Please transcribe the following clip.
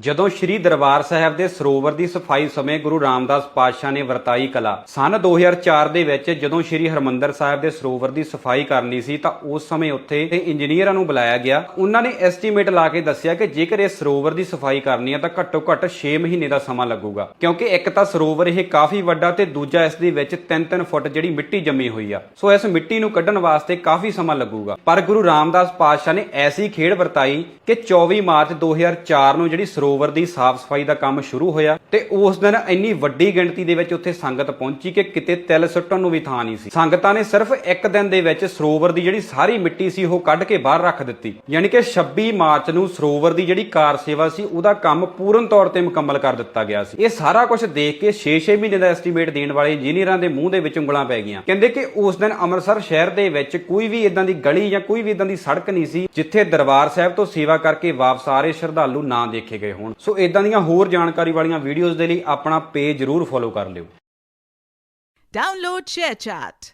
ਜਦੋਂ ਸ੍ਰੀ ਦਰਬਾਰ ਸਾਹਿਬ ਦੇ ਸਰੋਵਰ ਦੀ ਸਫ਼ਾਈ ਸਮੇਂ ਗੁਰੂ ਰਾਮਦਾਸ ਪਾਤਸ਼ਾਹ ਨੇ ਵਰਤਾਈ ਕਲਾ, ਸਨ 2004 ਦੇ ਵਿੱਚ ਜਦੋਂ ਸ੍ਰੀ ਹਰਮੰਦਰ ਸਾਹਿਬ ਦੇ ਸਰੋਵਰ ਦੀ ਸਫ਼ਾਈ ਕਰਨੀ ਸੀ, ਤਾਂ ਉਸ ਸਮੇਂ ਉੱਥੇ ਤੇ ਇੰਜੀਨੀਅਰਾਂ ਨੂੰ ਬੁਲਾਇਆ ਗਿਆ। ਉਹਨਾਂ ਨੇ ਐਸਟੀਮੇਟ ਲਾ ਕੇ ਦੱਸਿਆ ਕਿ ਜੇਕਰ ਇਹ ਸਰੋਵਰ ਦੀ ਸਫ਼ਾਈ ਕਰਨੀ ਹੈ, ਤਾਂ ਘੱਟੋ ਘੱਟ 6 ਮਹੀਨੇ ਦਾ ਸਮਾਂ ਲੱਗੂਗਾ। ਕਿਉਂਕਿ ਇੱਕ ਤਾਂ ਸਰੋਵਰ ਇਹ ਕਾਫੀ ਵੱਡਾ ਤੇ ਦੂਜਾ ਇਸ ਦੇ ਵਿੱਚ 3-3 ਫੁੱਟ ਜਿਹੜੀ ਮਿੱਟੀ ਜੰਮੀ ਹੋਈ ਆ। ਸੋ ਇਸ ਮਿੱਟੀ ਨੂੰ ਕੱਢਣ ਵਾਸਤੇ ਕਾਫੀ ਸਮਾਂ ਲੱਗੂਗਾ। ਪਰ ਗੁਰੂ ਰਾਮਦਾਸ ਪਾਤਸ਼ਾਹ ਨੇ ਐਸੀ ਖੇਡ ਵਰਤਾਈ ਕਿ 24 ਮਾਰਚ 2004 ਨੂੰ ਜਿਹੜੀ ਸਰੋਵਰ ਦੀ ਸਾਫ਼ ਸਫ਼ਾਈ ਦਾ ਕੰਮ ਸ਼ੁਰੂ ਹੋਇਆ ਤੇ ਉਸ ਦਿਨ ਇੰਨੀ ਵੱਡੀ ਗਿਣਤੀ ਦੇ ਵਿੱਚ ਉੱਥੇ ਸੰਗਤ ਪਹੁੰਚੀ ਕਿ ਕਿਤੇ ਤਿਲ ਸੁੱਟਣ ਨੂੰ ਵੀ ਥਾਂ ਨਹੀਂ ਸੀ। ਸੰਗਤਾਂ ਨੇ ਸਿਰਫ ਇੱਕ ਦਿਨ ਦੇ ਵਿੱਚ ਸਰੋਵਰ ਦੀ ਜਿਹੜੀ ਸਾਰੀ ਮਿੱਟੀ ਸੀ, ਉਹ ਕੱਢ ਕੇ ਬਾਹਰ ਰੱਖ ਦਿੱਤੀ। ਯਾਨੀ ਕਿ 26 ਮਾਰਚ ਨੂੰ ਸਰੋਵਰ ਦੀ ਜਿਹੜੀ ਕਾਰ ਸੇਵਾ ਸੀ, ਉਹਦਾ ਕੰਮ ਪੂਰਨ ਤੌਰ ਤੇ ਮੁਕੰਮਲ ਕਰ ਦਿੱਤਾ ਗਿਆ ਸੀ। ਇਹ ਸਾਰਾ ਕੁਝ ਦੇਖ ਕੇ 6-6 ਮਹੀਨੇ ਦਾ ਐਸਟੀਮੇਟ ਦੇਣ ਵਾਲੇ ਇੰਜੀਨੀਅਰਾਂ ਦੇ ਮੂੰਹ ਦੇ ਵਿੱਚ ਉਂਗਲਾਂ ਪੈ ਗਈਆਂ। ਕਹਿੰਦੇ ਕਿ ਉਸ ਦਿਨ ਅੰਮ੍ਰਿਤਸਰ ਸ਼ਹਿਰ ਦੇ ਵਿੱਚ ਕੋਈ ਵੀ ਇਦਾਂ ਦੀ ਗਲੀ ਜਾਂ ਕੋਈ ਵੀ ਇਦਾਂ ਦੀ ਸੜਕ ਨਹੀਂ ਸੀ, ਜਿੱਥੇ ਦਰਬਾਰ ਸਾਹਿਬ ਤੋਂ ਸੇਵਾ ਕਰਕੇ ਵਾਪਸ ਆ ਰਹੇ ਸ਼ਰਧਾਲੂ ਨਾ ਦੇਖੇ ਗਏ ਹੋਣ। ਸੋ ਇਦਾਂ ਦੀਆਂ ਹੋਰ ਜਾਣਕਾਰੀ ਵਾਲੀਆਂ ਵੀਡੀਓਜ਼ ਦੇ ਲਈ ਆਪਣਾ ਪੇਜ ਜ਼ਰੂਰ ਫੋਲੋ ਕਰ ਲਿਓ। Download share chat